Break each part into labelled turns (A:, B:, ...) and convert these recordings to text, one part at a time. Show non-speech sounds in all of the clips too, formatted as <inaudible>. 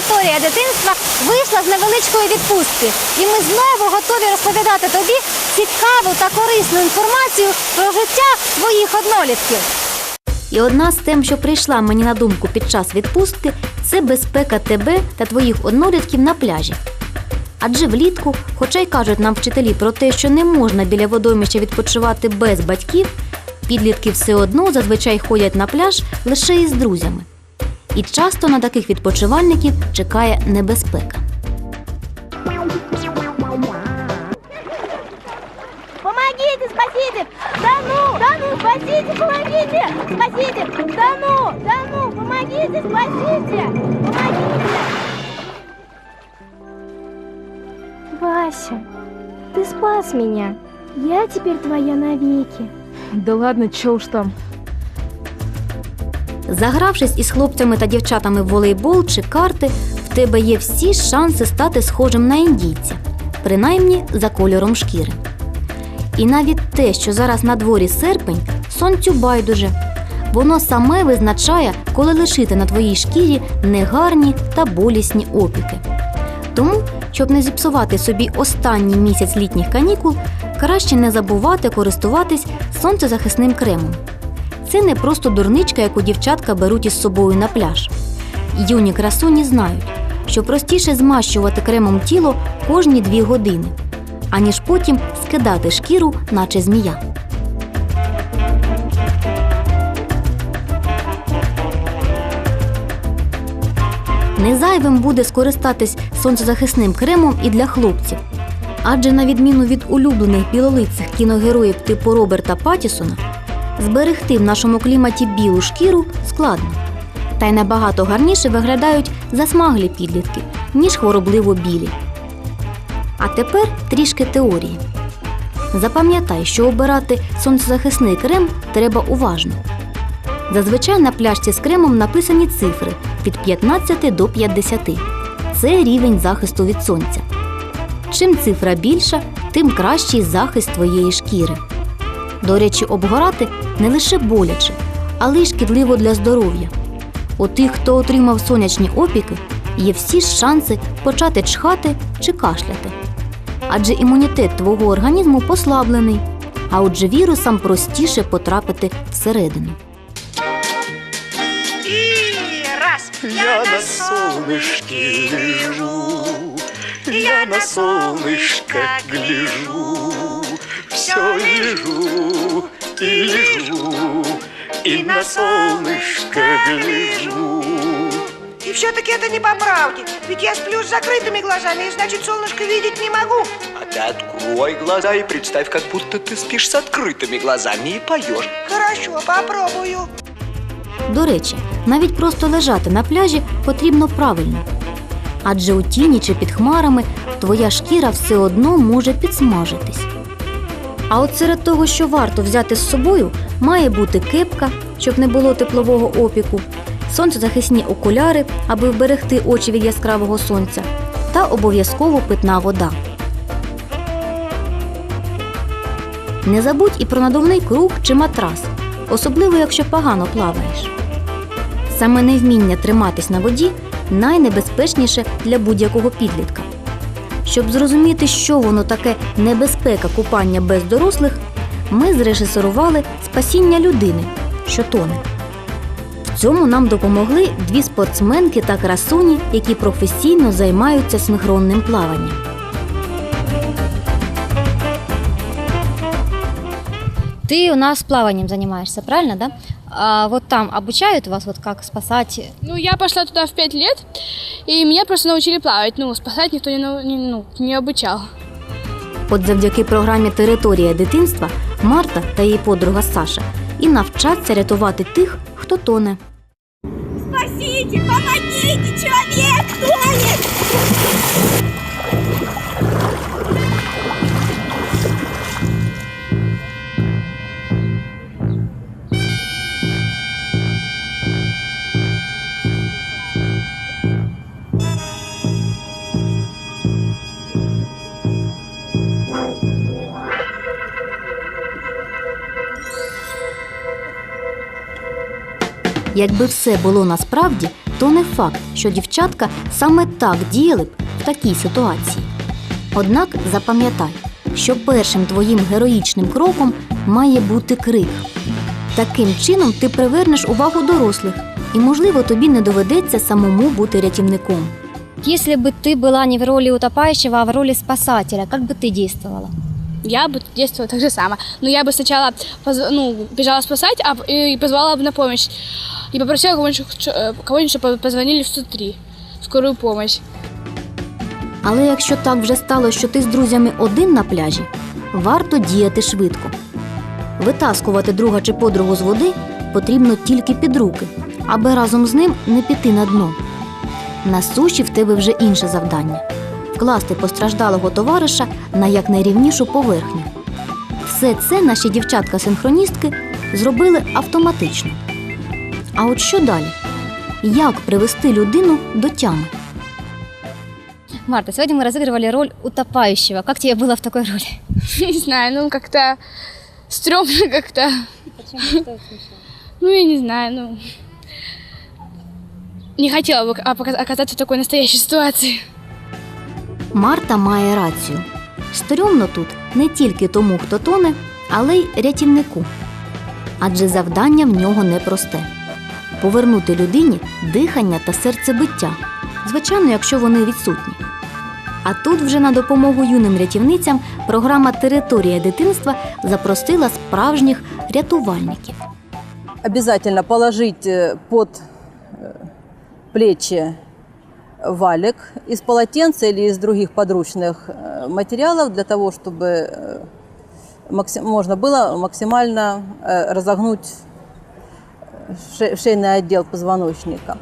A: Територія дитинства вийшла з невеличкої відпустки, і ми знову готові розповідати тобі цікаву та корисну інформацію про життя твоїх однолітків. І одна з тем, що прийшла мені на думку під час відпустки, це безпека тебе та твоїх однолітків на пляжі. Адже влітку, хоча й кажуть нам вчителі про те, що не можна біля водоймища відпочивати без батьків, підлітки все одно зазвичай ходять на пляж лише із друзями. І часто на таких відпочивальників чекає небезпека.
B: Помогите, спасите! Да ну! Да ну, спасите, помогите! Спасите! Да ну! Да ну, помогите, спасите! Помогите! Вася, ты спас меня. Я теперь твоя навеки.
C: Да ладно, чё уж там.
A: Загравшись із хлопцями та дівчатами в волейбол чи карти, в тебе є всі шанси стати схожим на індійця, принаймні за кольором шкіри. І навіть те, що зараз на дворі серпень, сонцю байдуже. Воно саме визначає, коли лишити на твоїй шкірі негарні та болісні опіки. Тому, щоб не зіпсувати собі останній місяць літніх канікул, краще не забувати користуватись сонцезахисним кремом. Це не просто дурничка, яку дівчатка беруть із собою на пляж. Юні красуні знають, що простіше змащувати кремом тіло кожні дві години, аніж потім скидати шкіру, наче змія. Не зайвим буде скористатись сонцезахисним кремом і для хлопців. Адже на відміну від улюблених білолицих кіногероїв типу Роберта Патісона, зберегти в нашому кліматі білу шкіру складно. Та й набагато гарніше виглядають засмаглі підлітки, ніж хворобливо білі. А тепер трішки теорії. Запам'ятай, що обирати сонцезахисний крем треба уважно. Зазвичай на пляшці з кремом написані цифри від 15 до 50. Це рівень захисту від сонця. Чим цифра більша, тим кращий захист твоєї шкіри. До речі, обгорати не лише боляче, але й шкідливо для здоров'я. У тих, хто отримав сонячні опіки, є всі шанси почати чхати чи кашляти. Адже імунітет твого організму послаблений, а отже вірусам простіше потрапити всередину.
D: Я на солнышке лежу, я на солнышко гляжу, все лежу и лежу, и на солнышко гляжу.
E: И все-таки это не по правде. Ведь я сплю с закрытыми глазами, и значит солнышко видеть не могу.
D: А ты открой глаза и представь, как будто ты спишь с открытыми глазами и поешь.
E: Хорошо, попробую.
A: До речі, навіть просто лежати на пляжі потрібно правильно. Адже у тіні чи під хмарами твоя шкіра все одно може підсмажитись. А от серед того, що варто взяти з собою, має бути кепка, щоб не було теплового опіку, сонцезахисні окуляри, аби вберегти очі від яскравого сонця, та обов'язково питна вода. Не забудь і про надувний круг чи матрас, особливо якщо погано плаваєш. Саме невміння триматись на воді найнебезпечніше для будь-якого підлітка. Щоб зрозуміти, що воно таке небезпека купання без дорослих, ми зрежисерували спасіння людини, що тоне. В цьому нам допомогли дві спортсменки та красуні, які професійно займаються синхронним плаванням. Ты у нас плаванием занимаешься, правильно, да? А вот там обучают вас, вот как спасать
C: Ну, я пошла туда в пять лет, и меня просто научили плавать. Ну, спасать никто не, ну, не обучал.
A: От завдяки програмі Територія дитинства Марта та її подруга Саша і навчаться рятувати тих, хто тоне.
B: Спасите, помогите, человек тонет!
A: Якби все було насправді, то не факт, що дівчатка саме так діяли б в такій ситуації. Однак запам'ятай, що першим твоїм героїчним кроком має бути крик. Таким чином ти привернеш увагу дорослих, і, можливо, тобі не доведеться самому бути рятівником.
F: Если бы ты была не в роли утопающего, а в роли спасателя, как бы ты действовала?
C: Я бы действовала так же само. Но я бы сначала поз- ну, бежала спасать, а п- и позвала бы на помощь. И попросила кого-нибудь, э, кого-нибудь чтобы позвонили в 103, в скорую помощь.
A: Але якщо так вже стало, що ти з друзями один на пляжі, варто діяти швидко. Витаскувати друга чи подругу з води потрібно тільки під руки, аби разом з ним не піти на дно. На суші в тебе вже інше завдання вкласти постраждалого товариша на якнайрівнішу поверхню. Все це наші дівчатка-синхроністки зробили автоматично. А от що далі? Як привести людину до тями?
F: Марта, сегодня мы разыгрывали роль утопающего. Как тебе было в такой роли? <laughs>
C: Не знаю, ну как-то стрёмно как-то. Ну, я не знаю, ну... Не хотела бы а, пока- оказаться в такой настоящей ситуации.
A: Марта має рацію. Стрьомно тут не тільки тому, хто тоне, але й рятівнику. Адже завдання в нього непросте повернути людині дихання та серцебиття, звичайно, якщо вони відсутні. А тут вже на допомогу юним рятівницям програма Територія дитинства запросила справжніх рятувальників.
G: обязательно положить э, под э, плечи валик из полотенца или из других подручных э, материалов для того, чтобы э, максим- можно было максимально э, разогнуть э, ше- шейный отдел позвоночника.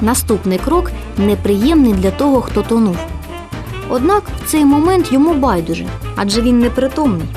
A: Наступний крок неприємний для того, хто тонув. Однак в цей момент йому байдуже, адже він непритомний.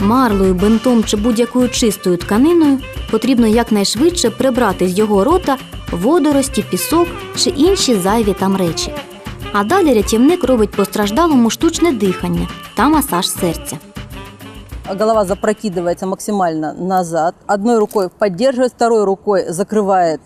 A: Марлою, бинтом чи будь-якою чистою тканиною потрібно якнайшвидше прибрати з його рота водорості, пісок чи інші зайві там речі. А далі рятівник робить постраждалому штучне дихання та масаж серця.
G: Голова запрокидывается максимально назад. Одной рукой поддерживает, второй рукой закрывает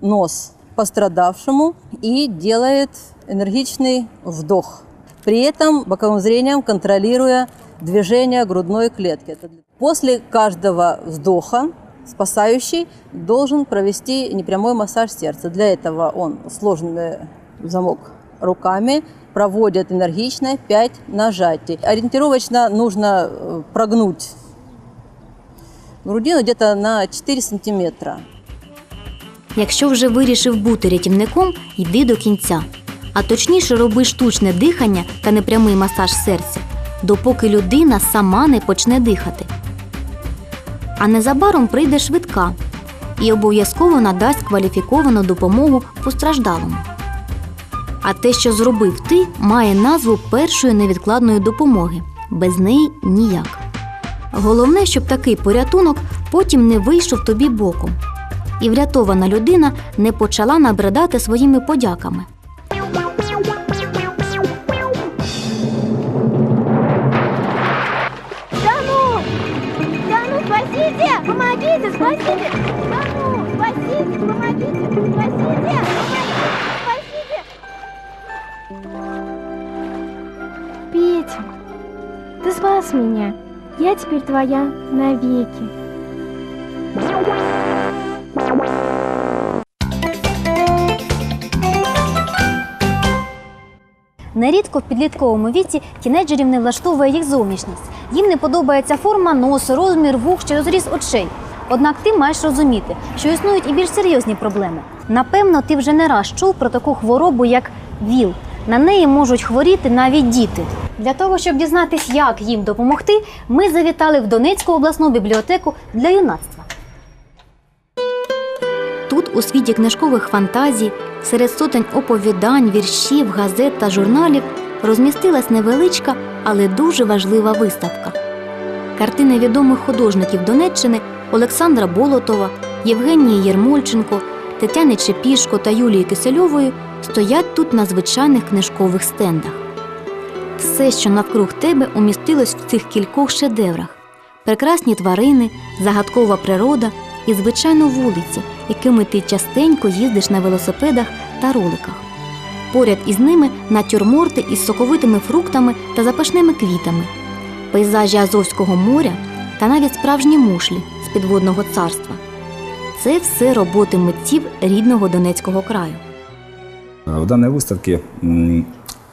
G: нос пострадавшему и делает энергичный вдох. При этом боковым зрением контролируя движение грудной клетки. Это для- После каждого вдоха спасающий должен провести непрямой массаж сердца. Для этого он сложный замок руками проводит энергично 5 нажатий. Ориентировочно нужно э, прогнуть грудину где-то на 4 сантиметра.
A: Якщо вже вирішив бути рятівником, йди до кінця. А точніше роби штучне дихання та непрямий масаж серця, допоки людина сама не почне дихати. А незабаром прийде швидка і обов'язково надасть кваліфіковану допомогу постраждалому. А те, що зробив ти, має назву першої невідкладної допомоги. Без неї ніяк. Головне, щоб такий порятунок потім не вийшов тобі боком і врятована людина не почала набридати своїми подяками.
B: Помогите, спасите! Да ну, спасите, помогите! Спасите! Спасите! Петя, ты спас меня. Я теперь твоя навеки.
A: Нерідко в підлітковому віці тінейджерів не влаштовує їх зовнішність. Їм не подобається форма носу, розмір вух чи розріз очей. Однак ти маєш розуміти, що існують і більш серйозні проблеми. Напевно, ти вже не раз чув про таку хворобу, як ВІЛ. На неї можуть хворіти навіть діти. Для того, щоб дізнатись, як їм допомогти, ми завітали в Донецьку обласну бібліотеку для юнацтва. Тут, у світі книжкових фантазій, серед сотень оповідань, віршів, газет та журналів розмістилась невеличка, але дуже важлива виставка. Картини відомих художників Донеччини Олександра Болотова, Євгенії Єрмольченко, Тетяни Чепішко та Юлії Кисельової стоять тут на звичайних книжкових стендах. Все, що навкруг тебе, умістилось в цих кількох шедеврах: прекрасні тварини, загадкова природа, і, звичайно, вулиці, якими ти частенько їздиш на велосипедах та роликах. Поряд із ними натюрморти із соковитими фруктами та запашними квітами, пейзажі Азовського моря та навіть справжні мушлі з підводного царства. Це все роботи митців рідного Донецького краю.
H: В данной выставке м,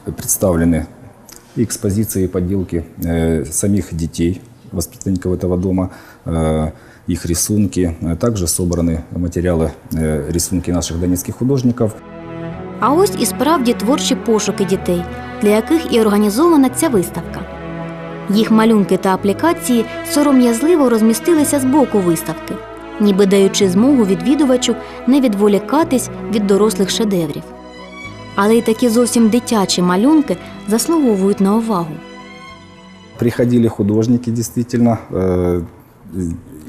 H: представлены и экспозиции, и подделки э, самих детей, воспитанников этого дома, э, их рисунки. Э, Также собраны материалы, э, рисунки наших донецких художников.
A: А ось і справді творчі пошуки дітей, для яких і організована ця виставка. Їх малюнки та аплікації сором'язливо розмістилися з боку виставки, ніби даючи змогу відвідувачу не відволікатись від дорослих шедеврів. Але й такі зовсім дитячі малюнки заслуговують на увагу.
H: Приходили художники, действительно. э,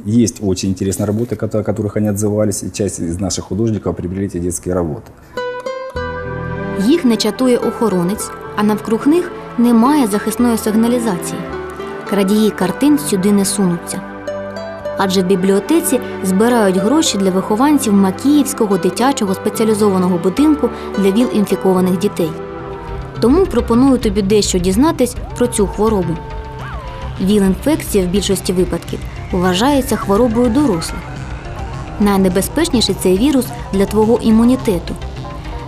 H: Есть очень интересные работы, кото- о которых они отзывались, и часть из наших художников приобрели эти детские работы.
A: Їх не чатує охоронець, а навкруг них немає захисної сигналізації. Крадії картин сюди не сунуться. Адже в бібліотеці збирають гроші для вихованців Макіївського дитячого спеціалізованого будинку для ВІЛ-інфікованих дітей. Тому пропоную тобі дещо дізнатись про цю хворобу. ВІЛ-інфекція в більшості випадків вважається хворобою дорослих. Найнебезпечніший цей вірус для твого імунітету.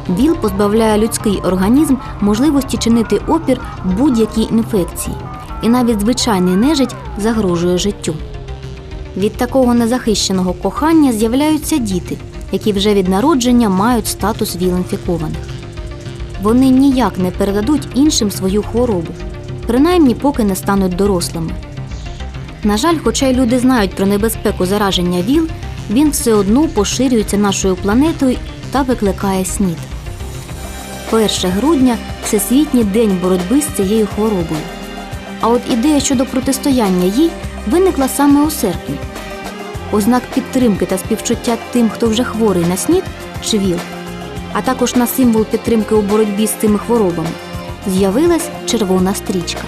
A: ВІЛ позбавляє людський організм можливості чинити опір будь-якій інфекції, і навіть звичайний нежить загрожує життю. Від такого незахищеного кохання з'являються діти, які вже від народження мають статус ВІЛ-інфікованих. Вони ніяк не передадуть іншим свою хворобу, принаймні поки не стануть дорослими. На жаль, хоча й люди знають про небезпеку зараження ВІЛ, він все одно поширюється нашою планетою та викликає снід. 1 грудня Всесвітній день боротьби з цією хворобою. А от ідея щодо протистояння їй виникла саме у серпні. Ознак підтримки та співчуття тим, хто вже хворий на снід чи ВІЛ, а також на символ підтримки у боротьбі з цими хворобами, з'явилась червона стрічка.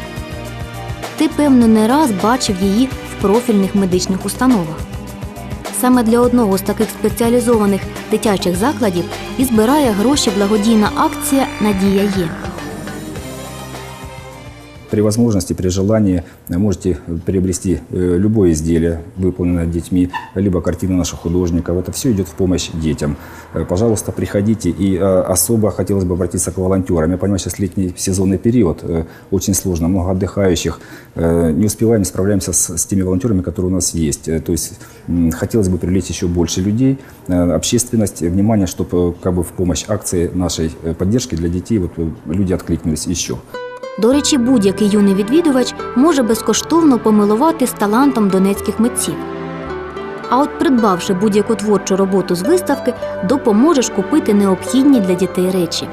A: Ти, певно, не раз бачив її в профільних медичних установах. Саме для одного з таких спеціалізованих дитячих закладів і збирає гроші благодійна акція Надія є.
H: При возможности, при желании э, можете приобрести э, любое изделие, выполненное детьми, либо картины наших художников. Это все идет в помощь детям. Э, Пожалуйста, приходите. И э, особо хотелось бы обратиться к волонтерам. Я понимаю, сейчас летний сезонный период, э, очень сложно, много отдыхающих. Э, Не успеваем, справляемся с, с теми волонтерами, которые у нас есть. Э, То есть хотелось бы привлечь еще больше людей, э, общественность, внимание, чтобы как бы в помощь акции нашей э, поддержки для детей вот, э, люди откликнулись еще.
A: До речі, будь-який юний відвідувач може безкоштовно помилувати з талантом донецьких митців. А от придбавши будь-яку творчу роботу з виставки, допоможеш купити необхідні для дітей речі.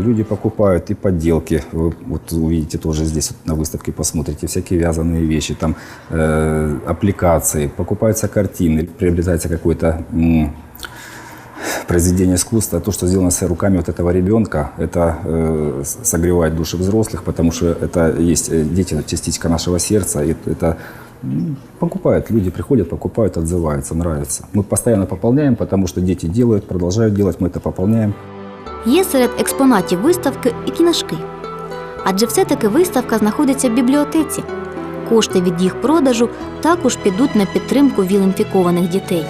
H: Люди покупают и подделки. Вы вот увидите тоже здесь вот на выставке, посмотрите всякие вязаные вещи, там э, аппликации, покупаются картины, приобретается какое-то м, произведение искусства. То, что сделано с руками вот этого ребенка, это э, с- согревает души взрослых, потому что это есть э, дети, частичка нашего сердца. И это м, покупают, люди приходят, покупают, отзываются, нравится. Мы постоянно пополняем, потому что дети делают, продолжают делать, мы это пополняем.
A: Є серед експонатів виставки і книжки. Адже все-таки виставка знаходиться в бібліотеці. Кошти від їх продажу також підуть на підтримку віл-інфікованих дітей.